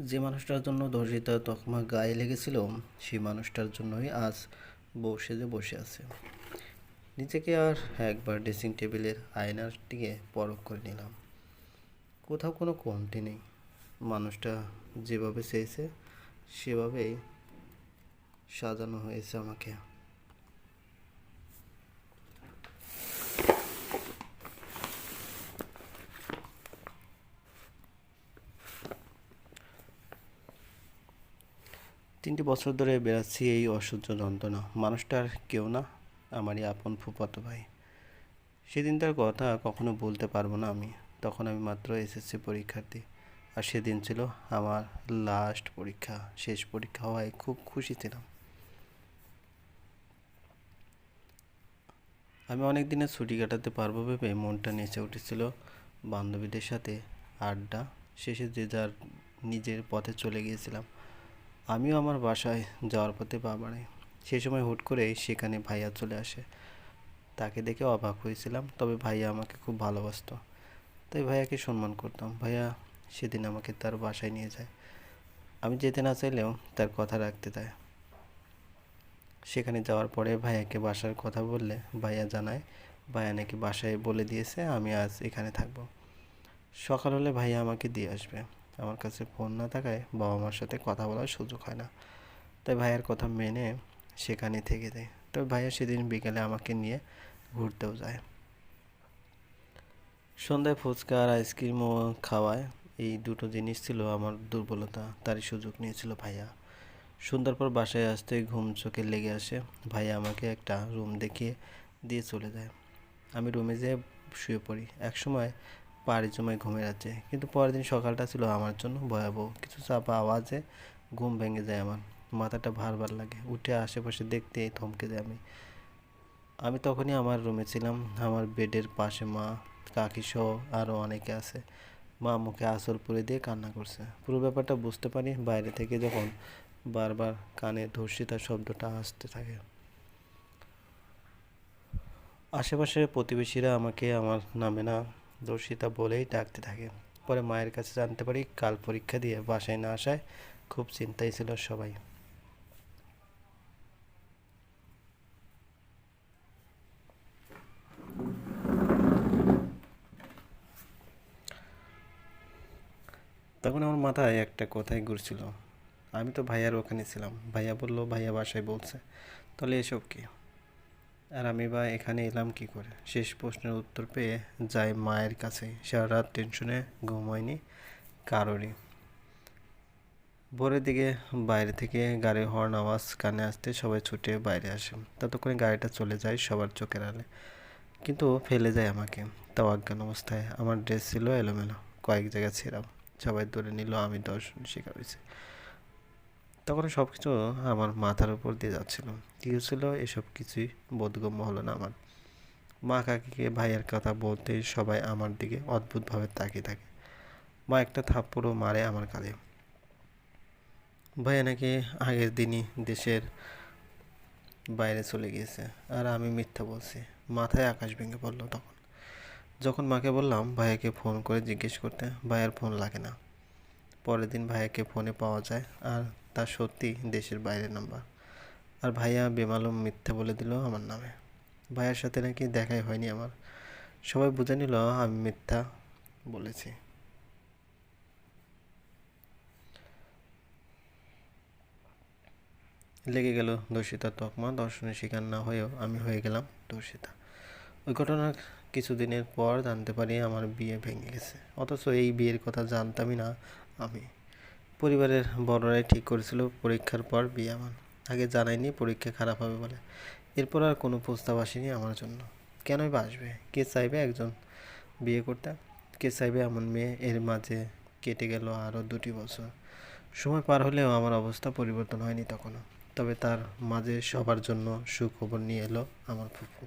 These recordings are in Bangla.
যে মানুষটার জন্য ধর্ষিতা তকমা গায়ে লেগেছিল, সেই মানুষটার জন্যই আজ বউ সেজে বসে আছে। নিজেকে আর একবার ড্রেসিং টেবিলের আয়নার দিকে পরখ করে নিলাম। কোথাও কোনো কমতি নেই। মানুষটা যেভাবে চেয়েছে, সেভাবেই সাজানো হয়েছে আমাকে। তিনটি বছর ধরে বেড়াচ্ছি এই অসহ্য যন্ত্রণা। মানুষটার কেউ না, আমারই আপন ফুফাতো ভাই। সেদিনটার কথা কখনো বলতে পারব না আমি। তখন আমি মাত্র এসএসসি পরীক্ষার্থী। আর সেদিন ছিল আমার লাস্ট পরীক্ষা। শেষ পরীক্ষা হওয়ায় খুব খুশি ছিলাম। আমি অনেক দিনের ছুটি কাটাতে পারব ভেবে মনটা নেচে উঠেছিল বান্ধবীদের সাথে আড্ডা। শেষে যে যার নিজের পথে চলে গিয়েছিলাম। আমিও আমার বাসায় যাওয়ার পথে পা বাড়াই। সেই সময় হুট করে সেখানে ভাইয়া চলে আসে। তাকে দেখে অবাক হয়েছিলাম, তবে ভাইয়া আমাকে খুব ভালোবাসতো। তাই ভাইয়াকে সম্মান করতাম। ভাইয়া সেদিন আমাকে তার বাসায় নিয়ে যায়। আমি যেতে না চাইলেও তার কথা রাখতে দেয়। সেখানে যাওয়ার পরে ভাইয়াকে বাসার কথা বললে ভাইয়া জানায়, ভাইয়া নাকি বাসায় বলে দিয়েছে, আমি আজ এখানে থাকব। সকাল হলে ভাইয়া আমাকে দিয়ে আসবে। আমার কাছে ফোন না থাকায় বাবা মার সাথে কথা বলার সুযোগ হয় না। তাই ভাইয়ার কথা মেনে সেখানে থেকে যায়। তবে ভাইয়া সেদিন বিকেলে আমাকে নিয়ে ঘুরতেও যায়। সন্ধ্যায় ফুচকা আর আইসক্রিমও খাওয়ায়। এই দুটো জিনিস ছিল আমার দুর্বলতা, তারই সুযোগ নিয়েছিল ভাইয়া। সন্ধ্যার পর বাসায় আসতে ঘুম চোখে লেগে আসে। ভাইয়া আমাকে একটা রুম দেখিয়ে দিয়ে চলে যায়। আমি রুমে যেয়ে শুয়ে পড়ি। একসময় পাড়ি জমায় ঘুমের আছে কিন্তু পরের দিন সকালটা ছিল আমার জন্য ভয়াবহ। কিছু চাপা আওয়াজে ঘুম ভেঙে যায় আমার। মাথাটা ভার ভার লাগে। উঠে আশেপাশে দেখতে থমকে যায় আমি। আমি তখনই আমার রুমে ছিলাম। আমার বেডের পাশে মা, কাকি সহ আরও অনেকে আছে। মা মুখে আসর পুরে দিয়ে কান্না করছে। পুরো ব্যাপারটা বুঝতে পারি বাইরে থেকে যখন বারবার কানে ধর্ষিতার শব্দটা আসতে থাকে। আশেপাশের প্রতিবেশীরা আমাকে আমার নামে না দর্শিতা বলেই ডাকতে থাকে। পরে মায়ের কাছে জানতে পারি, কাল পরীক্ষা দিয়ে বাসায় না আসায় খুব চিন্তায় ছিল সবাই। তখন আমার মাথায় একটা কথাই ঘুরছিল। আমি তো ভাইয়ার ওখানে ছিলাম। ভাইয়া বলল, ভাইয়া বাসায় বলছে। তাহলে এসব কি? আর আমি বা এখানে এলাম কি করে? শেষ প্রশ্নের উত্তর পেয়ে যাই মায়ের কাছে। সারা রাত টেনশনে ঘুম হয়নি কারোরই। ভোরের দিকে বাইরে থেকে গাড়ির হর্ন আওয়াজ কানে আসতে সবাই ছুটে বাইরে আসে। ততক্ষণে গাড়িটা চলে যায় সবার চোখের আলে কিন্তু ফেলে যায় আমাকে। তাও অজ্ঞান অবস্থায়। আমার ড্রেস ছিল এলোমেলো। কয়েক জায়গায় ছিলাম সবাই ধরে নিল, আমি দর্শন শিকার হয়েছি। তখন সব কিছু আমার মাথার উপর দিয়ে যাচ্ছিল। কী হচ্ছিল? এসব কিছুই বোধগম্য হলো না আমার। মা কাকিকে ভাইয়ের কথা বলতে সবাই আমার দিকে অদ্ভুতভাবে তাকিয়ে থাকে। মা একটা থাপ্পড়ও মারে আমার কাঁধে। ভাইয়া নাকি আগের দিনই দেশের বাইরে চলে গিয়েছে আর আমি মিথ্যা বলছি। মাথায় আকাশ ভেঙে পড়ল তখন। যখন মাকে বললাম ভাইয়াকে ফোন করে জিজ্ঞেস করতে, ভাইয়ার ফোন লাগে না। পরের দিন ভাইয়াকে ফোনে পাওয়া যায় আর তা সত্যি দেশের বাইরের নাম্বার। আর ভাইয়া বেমালুম মিথ্যা বলে দিল আমার নামে। ভাইয়ার সাথে নাকি দেখাই হয়নি আমার। সবাই বুঝে নিল আমি মিথ্যা বলেছি। লেগে গেল দর্শিতা তকমা। দর্শনের শিকার না হয়েও আমি হয়ে গেলাম দর্শিতা ওই ঘটনার কিছুদিনের পর জানতে পারি আমার বিয়ে ভেঙে গেছে। অথচ এই বিয়ের কথা জানতামই না আমি। পরিবারের বড়রাই ঠিক করেছিল পরীক্ষার পর বিয়ে আমার। আগে জানাইনি পরীক্ষা খারাপ হবে বলে। এরপর আর কোনো প্রস্তাব আসেনি আমার জন্য। কেনই বা আসবে? কে চাইবে একজন বিয়ে করতে? কে চাইবে এমন মেয়ে? এর মাঝে কেটে গেল আরও দুটি বছর। সময় পার হলেও আমার অবস্থা পরিবর্তন হয়নি তখনও তবে তার মাঝে সবার জন্য সুখবর নিয়ে এলো আমার ফুফু।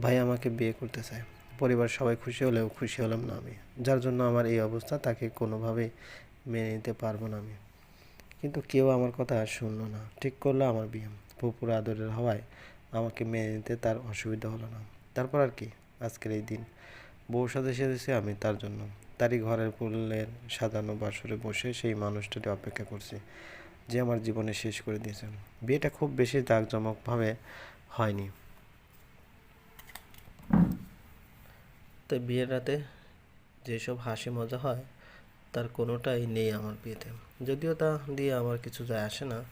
ভাই আমাকে বিয়ে করতে চায়। পরিবার সবাই খুশি হলেও খুশি হলাম না আমি। যার জন্য আমার এই অবস্থা তাকে কোনোভাবেই মেনে নিতে পারব না আমি। কিন্তু কেউ আমার কথা শুনলো না। ঠিক করল আমার বিয়ে ফুপুর আদরের হওয়ায় আমাকে মেনে নিতে তার অসুবিধা হলো না। তারপর আর কি? আজকের এই দিন। বউর সাথে সেজেছি আমি তার জন্য। তারই ঘরের ফুলের সাজানো বাসরে বসে সেই মানুষটাকে অপেক্ষা করছি, যে আমার জীবনে শেষ করে দিয়েছে বিয়েটা খুব বেশি জাঁকজমকভাবে হয়নি। তো বিয়ের রাতে যেসব হাসি মজা হয় তার কোনোটাই নেই আমার বিয়েতে। যদিও তা দিয়ে আমার কিছু যায় আসে না।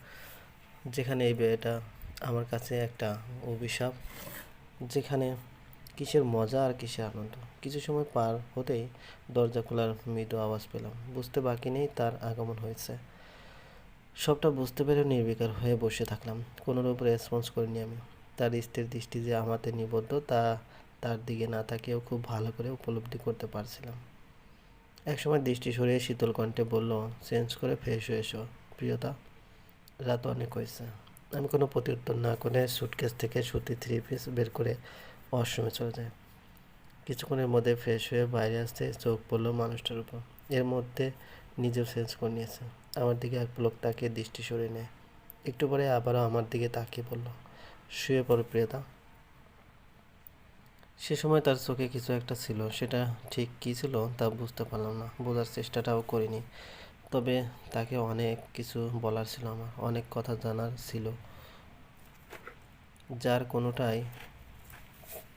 যেখানে এই বিয়েটা আমার কাছে একটা অভিশাপ, যেখানে কিসের মজা আর কিসের আনন্দ। কিছু সময় পার হতেই দরজা খোলার মৃদু আওয়াজ পেলাম। বুঝতে বাকি নেই তার আগমন হয়েছে। সবটা বুঝতে পেরে নির্বিকার হয়ে বসে থাকলাম। কোনোর উপরে রেসপন্স করিনি আমি। তার স্ত্রীর দৃষ্টি যে আমাতে নিবদ্ধ, তা তার দিকে না তাকিয়েও খুব ভালো করে উপলব্ধি করতে পারছিলাম। একসময় দৃষ্টি সরিয়ে শীতল কণ্ঠে বলল, চেঞ্জ করে ফ্রেশ হয়ে এসো, প্রিয়তা। রাত অনেক হয়েছে আমি কোনো প্রত্যুত্তর না করে সুটকেস থেকে সুতি থ্রি পিস বের করে ওয়াশরুমে চলে যায় কিছুক্ষণের মধ্যে ফ্রেশ হয়ে বাইরে আসতে চোখ পড়ল মানুষটার উপর। এর মধ্যে নিজেও চেঞ্জ করে নিয়েছে। আমার দিকে এক পলক তাকিয়ে দৃষ্টি সরিয়ে নেয়। একটু পরে আবারও আমার দিকে তাকিয়ে পড়ল শুয়ে পড়ো, প্রিয়তা। সে সময় তার চোখে কিছু একটা ছিল। সেটা ঠিক কী ছিল তা বুঝতে পারলাম না। বোঝার চেষ্টাটাও করিনি। তবে তাকে অনেক কিছু বলার ছিল আমার, অনেক কথা জানার ছিল। যার কোনোটাই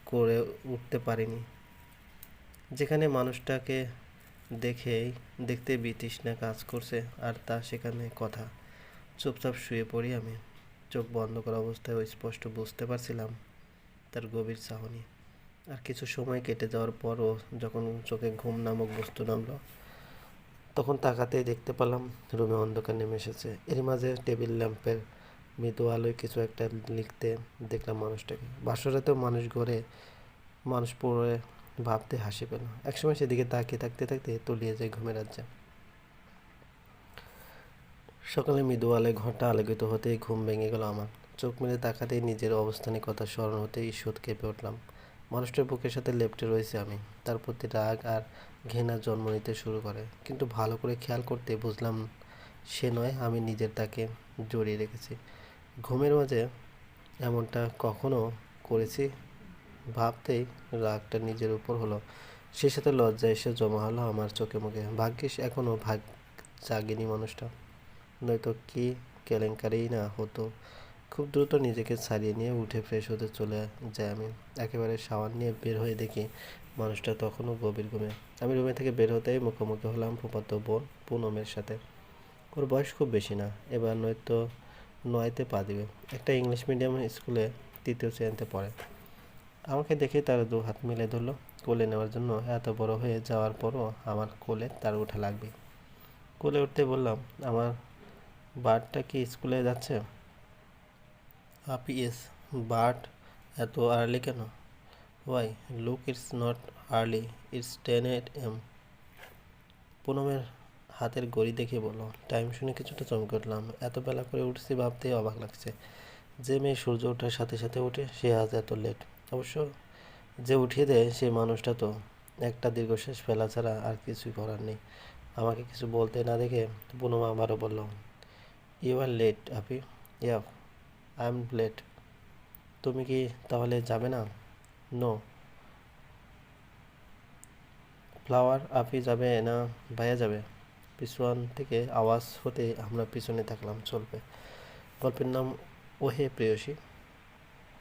করে উঠতে পারিনি। যেখানে মানুষটাকে দেখেই, দেখতে বিতৃষ্ণা কাজ করছে আর তা সেখানে কথা। চুপচাপ শুয়ে পড়ি আমি। চোখ বন্ধ করা অবস্থায় স্পষ্ট বুঝতে পারছিলাম তার গভীর চাহনি। আর কিছু সময় কেটে যাওয়ার পরও যখন চোখে ঘুম নামক বস্তু নামলো, তখন তাকাতেই দেখতে পেলাম রুমে অন্ধকার নেমে এসেছে। এর মাঝে টেবিল ল্যাম্পের মৃদু আলোয় কিছু একটা লিখতে দেখলাম মানুষটাকে। বাসরাতেও মানুষ ঘরে মানুষ পড়ে ভাবতে হাসি পেল। একসময় সেদিকে তাকিয়ে থাকতে থাকতে তলিয়ে যায় ঘুমের রাজ্যে সকালে মৃদু আলোয় ঘরটা আলোকিত হতেই ঘুম ভেঙে গেল আমার। চোখ মেলে তাকাতেই নিজের অবস্থানের কথা স্মরণ হতেই ঈষৎ কেঁপে উঠলাম। মানুষটার বুকের সাথে লেপটে রয়েছে আমি। তার প্রতি রাগ আর ঘৃণা জন্ম নিতে শুরু করে। কিন্তু ভালো করে খেয়াল করতে বুঝলাম সে নয়, আমি নিজের তাকে জড়িয়ে রেখেছি। ঘুমের মাঝে এমনটা কখনো করেছি? ভাবতেই রাগটা নিজের উপর হলো। সে সাথে লজ্জা এসে জমা হলো আমার চোখে মুখে। ভাগ্যিস এখনও ভাগ জাগেনি মানুষটা। নয়তো কি কেলেঙ্কারিই না হতো খুব দ্রুত নিজেকে ছাড়িয়ে নিয়ে উঠে ফ্রেশ হতে চলে যাই আমি। একেবারে শাওয়ার নিয়ে বের হয়ে দেখি মানুষটা তখনও গভীর ঘুমে। আমি রুমে থেকে বের হতেই মুখোমুখি হলাম ফুপাতো বোন পুনমের সাথে। ওর বয়স খুব বেশি না, এবার নয়তো নয়তে পা দিবে। একটা ইংলিশ মিডিয়াম স্কুলে তৃতীয় শ্রেণীতে পড়ে। আমাকে দেখে তার দু হাত মিলে ধরলো। কোলে নেওয়ার জন্য এত বড় হয়ে যাওয়ার পরও আমার কোলে তার ওঠা লাগবে। কোলে উঠতে বললাম, আমার বারটা কি স্কুলে যাচ্ছে? আপি ইয়েস বাট এত আর্লি কেন? Why look it's not early it's ten eight AM পুনমের হাতের ঘড়ি দেখে বলল টাইম শুনে কিছুটা চমকে উঠলাম। এত বেলা করে উঠছি ভাবতেই অবাক লাগছে। যে মেয়ে সূর্য ওঠার সাথে সাথে ওঠে সে আজ এত লেট অবশ্য যে উঠিয়ে দেয় সেই মানুষটা তো। একটা দীর্ঘশ্বাস ফেলা ছাড়া আর কিছুই করার নেই। আমাকে কিছু বলতে না দেখে পুনম আবারও বলল you are late Api. Yeah I am late. তুমি কি তাহলে যাবে না? নো। ফ্লাওয়ার আপি যাবে না ভাইয়া যাবে? পিছন থেকে আওয়াজ হতে আমরা পিছনে থাকলাম চলবে। গল্পের নাম ওহে প্রেয়সী।